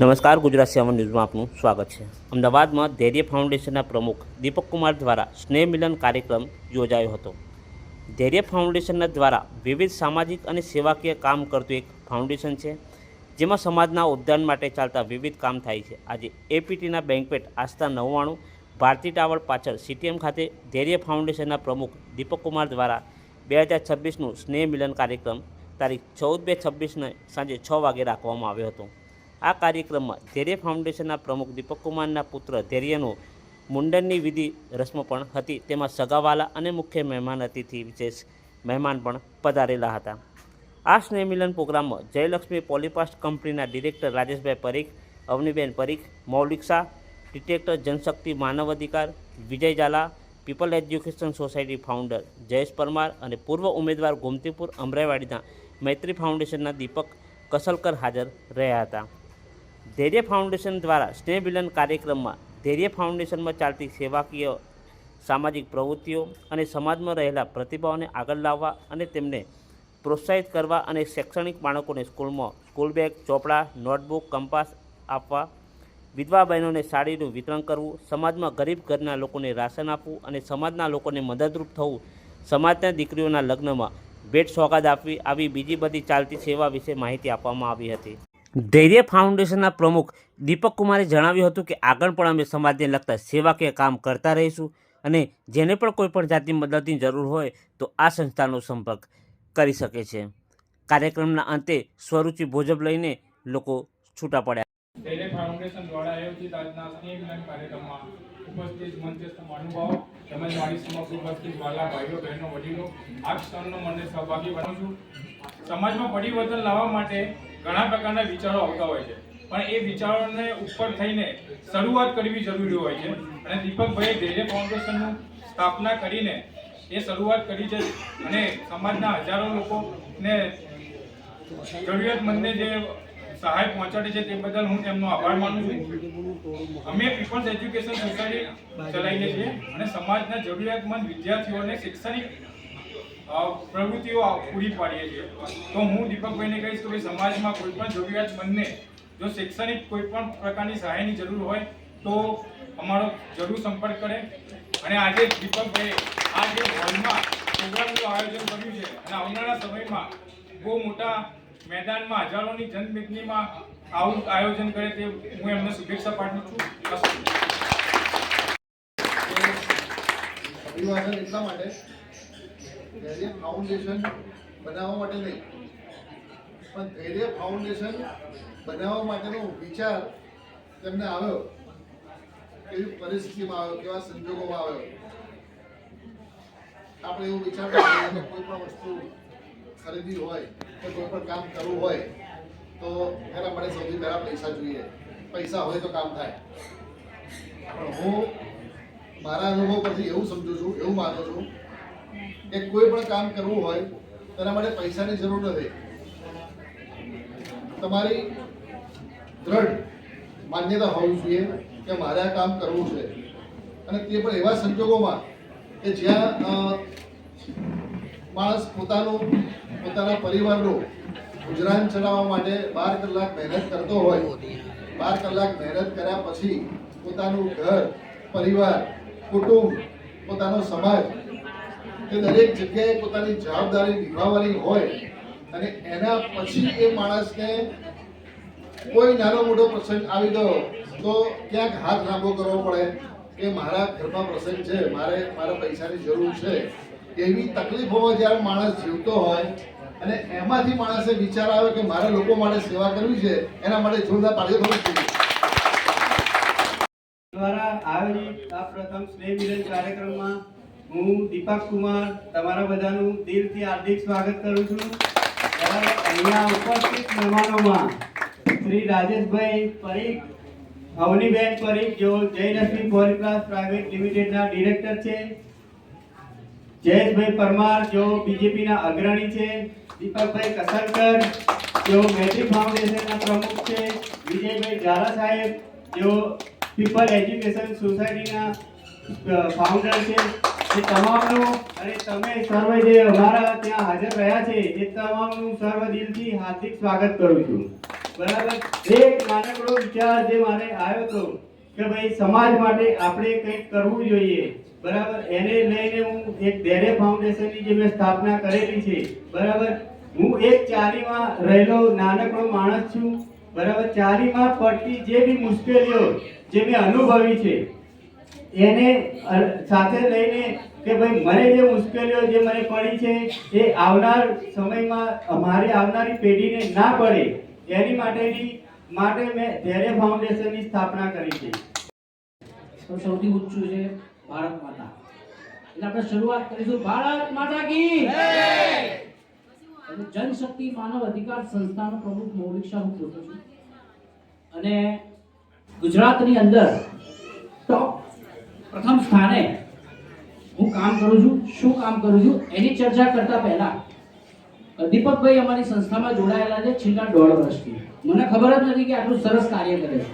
નમસ્કાર, ગુજરાત સેવન ન્યૂઝમાં આપનું સ્વાગત છે. અમદાવાદમાં ધૈર્ય ફાઉન્ડેશનના પ્રમુખ દીપક કુમાર દ્વારા સ્નેહ મિલન કાર્યક્રમ યોજાયો હતો. ધૈર્ય ફાઉન્ડેશનના દ્વારા વિવિધ સામાજિક અને સેવાકીય કામ કરતું એક ફાઉન્ડેશન છે, જેમાં સમાજના ઉદ્યાન માટે ચાલતા વિવિધ કામ થાય છે. આજે એપીટીના બેન્કવેટ આસ્થા નવ્વાણું, ભારતી ટાવર પાછળ સીટીએમ ખાતે ધૈર્ય ફાઉન્ડેશનના પ્રમુખ દીપક કુમાર દ્વારા બે હજાર છવ્વીસનું સ્નેહ મિલન કાર્યક્રમ તારીખ ચૌદ બે છવ્વીસને સાંજે છ વાગે રાખવામાં આવ્યો હતો. આ કાર્યક્રમમાં ધૈર્ય ફાઉન્ડેશનના પ્રમુખ દીપક કુમારના પુત્ર ધૈર્યનું મુંડનની વિધિ રસ્મ પણ હતી. તેમાં સગાવાલા અને મુખ્ય મહેમાન અતિથિ વિશેષ મહેમાન પણ પધારેલા હતા. આ સ્નેહમિલન પ્રોગ્રામમાં જયલક્ષ્મી પોલીપાસ્ટ કંપનીના director Rajeshbhai Parikh, Avaniben Parikh, Maulik Shah, detector Janshakti Manav Adhikar, Vijay Zala, people education society founder Jayesh Parmar અને પૂર્વ ઉમેદવાર ગોમતીપુર અમરાઈવાડીના મૈત્રી ફાઉન્ડેશનના દીપક કસલકર હાજર રહ્યા હતા. ધૈર્ય ફાઉન્ડેશન દ્વારા સ્નેહ મિલન કાર્યક્રમમાં ધૈર્ય ફાઉન્ડેશનમાં ચાલતી સેવાકીય, સામાજિક પ્રવૃત્તિઓ અને સમાજમાં રહેલા પ્રતિભાઓને આગળ લાવવા અને તેમને પ્રોત્સાહિત કરવા અને શૈક્ષણિક બાળકોને સ્કૂલમાં સ્કૂલ બેગ, ચોપડા, નોટબુક, કંપાસ આપવા, વિધવા બહેનોને સાડીનું વિતરણ કરવું, સમાજમાં ગરીબ ઘરના લોકોને રાશન આપવું અને સમાજના લોકોને મદદરૂપ થવું, સમાજના દીકરીઓના લગ્નમાં ભેટ સોગાદ આપવી, આવી બીજી બધી ચાલતી સેવા વિશે માહિતી આપવામાં આવી હતી. ધૈર્ય ફાઉન્ડેશનના પ્રમુખ દીપક કુમારે જણાવ્યું હતું કે આગળ પણ અમે સમાજને લગતા સેવાકીય કામ કરતા રહીશું અને જેને પણ કોઈ પણ જાતની મદદની જરૂર હોય તો આ સંસ્થાનો સંપર્ક કરી શકે છે. કાર્યક્રમના અંતે સ્વરૂચિ ભોજબ લઈને લોકો છૂટા પડ્યા. ધૈર્ય ફાઉન્ડેશન દ્વારા આયોજિત આજના સ્નેહ કાર્યક્રમમાં ઉપસ્થિત મંચસ્થ મહાનુભાવો તેમજ મારી સમક્ષ ઉપસ્થિત વાલા ભાઈઓ, બહેનો, વડીલો આ ક્ષણનો મને સહભાગી બનું છું. સમાજમાં પરિવર્તન લાવવા માટે ઘણા પ્રકારના વિચારો આવતા હોય છે. પણ એ વિચારોને ઉપર થઈને શરૂઆત કરવી જરૂરી હોય છે. અને દીપકભાઈએ ધૈર્ય ફાઉન્ડેશનનું સ્થાપના કરીને એ શરૂઆત કરી છે. અને સમાજના હજારો લોકોને જરૂરિયાતમંદને જે સહાય પહોંચાડે છે તે બદલ હું તેમનો આભાર માનું છું. અમે પીપલ્સ એજ્યુકેશન સોસાયટી ચલાવીએ છીએ અને સમાજના જરૂરિયાતમંદ વિદ્યાર્થીઓને શૈક્ષણિક પ્રવૃત્તિઓ પૂરી પાડીએ છીએ. તો હું દીપકભાઈને કહીશ કે ભાઈ, સમાજમાં કોઈ પણ જરૂરિયાતમંદને જો શૈક્ષણિક કોઈ પણ પ્રકારની સહાયની જરૂર હોય, તો અમારો જરૂર સંપર્ક કરે. અને આજે દીપકભાઈ આ જે હોલમાં પ્રોગ્રામનું આયોજન કર્યું છે, અને આવનારા સમયમાં બહુ મોટા મેદાનમાં હજારોની જનમેદનીમાં આવું આયોજન કરે તે હું એમને શુભેચ્છા પાઠવું છું. અભિવાદન એટલા માટે ધૈર્ય ફાઉન્ડેશન બનાવવા માટે નહીં. પણ ધૈર્ય ફાઉન્ડેશન બનાવવા માટેનો વિચાર તેમને આવ્યો. કેવી પરિસ્થિતિમાં આવ્યો, કેવા સંજોગોમાં આવ્યો. આપણે એવું વિચારતા કે કોઈ પણ વસ્તુ ખરીદવી હોય, કે કોઈ પણ કામ કરવું હોય, તો એના માટે સૌથી પહેલાં પૈસા જોઈએ. પૈસા હોય તો કામ થાય. પણ હું મારા અનુભવ પરથી એવું સમજુ છું, એવું માનું છું કે કોઈ પણ કામ કરવું હોય, તેના માટે પૈસાની જરૂર નથી. તમારી દ્રઢ માન્યતા હોવી જોઈએ કે મારે આ કામ કરવું છે. અને તે પણ એવા સંજોગોમાં કે જ્યાં માણસ પોતાનું, પોતાના પરિવારનું ગુજરાન ચલાવવા માટે બાર કલાક મહેનત કરતો હોય, બાર કલાક મહેનત કર્યા પછી પોતાનું ઘર, પરિવાર, કુટુંબ, પોતાનો સમાજ તે દરેક જગ્યાએ પોતાની જવાબદારી નિભાવવાની હોય અને એના પછી એ માણસને કોઈ નાનો મોટો પ્રસંગ આવી ગયો, તો ક્યાંક હાથ લાંબો કરવો પડે કે મારા ઘરમાં પ્રસંગ છે, મારે મારા પૈસાની જરૂર છે. એવી તકલીફોમાં જ્યારે માણસ જીવતો હોય અને એમાંથી માણસે વિચાર આવે કે મારે લોકો માટે સેવા કરવી છે, એના માટે જોરદાર તાળીઓ થવી જોઈએ દ્વારા આયોજિત આ પ્રથમ સ્નેહ મિલન કાર્યક્રમમાં હું દીપક કુમાર તમારા બધાનું દિલથી હાર્દિક સ્વાગત કરું છું. અહીંયા ઉપસ્થિત મહેમાનોમાં શ્રી રાજેશભાઈ પરીખ અવનીબેન પરીખ, જેઓ જયલક્ષ્મી ફોરક્લાસ પ્રાઇવેટ લિમિટેડના ડિરેક્ટર છે. જયેશભાઈ પરમાર, જેઓ બીજેપીના અગ્રણી છે. દીપકભાઈ કસરકર, જેઓ મેટ્રિક ફાઉન્ડેશનના પ્રમુખ છે. વિજયભાઈ ઝાલા સાહેબ, જેઓ પીપલ એજ્યુકેશન સોસાયટીના ફાઉન્ડર છે. એ તમામનું અને તમે સર્વે અમારા ત્યાં હાજર રહ્યા છે, એ તમામનું સર્વ દિલથી હાર્દિક સ્વાગત કરું છું. બરાબર? એક નાનકડો વિચાર જે મારે આવ્યો હતો કે ભાઈ, સમાજ માટે આપણે કંઈક કરવું જોઈએ. બરાબર? એને લઈને હું એક ધૈર્ય ફાઉન્ડેશનની જે મેં સ્થાપના કરેલી છે. બરાબર? હું એક ચારીમાં રહેલો નાનકડો માણસ છું. બરાબર? ચારીમાં પડતી જે બી મુશ્કેલીઓ જે મેં અનુભવી છે એને સાથે લઈને કે ભાઈ, મને જે મુશ્કેલીઓ જે મને પડી છે એ આવનાર સમયમાં અમારી આવનારી પેઢીને ના પડે, એની માટેની, માટે મેં ધૈર્ય ફાઉન્ડેશનની સ્થાપના કરી છે. તો સૌથી ઊંચું છે ભારત માતા. એટલે આપણે શરૂઆત કરીશું. ભારત માતા કી જનશક્તિ માનવ અધિકાર સંસ્થાનો પ્રમુખ મૌલિક શાહ હું છું. અને ગુજરાતની અંદર ટોપ પ્રથમ સ્થાને હું કામ કરું છું, શું કામ કરું છું, એની ચર્ચા કરતા પહેલા દીપકભાઈ અમારી સંસ્થામાં જોડાયેલા છે છેલ્લા દોઢ વર્ષથી. મને ખબર જ નથી કે આટલું સરસ કાર્ય કરે છે.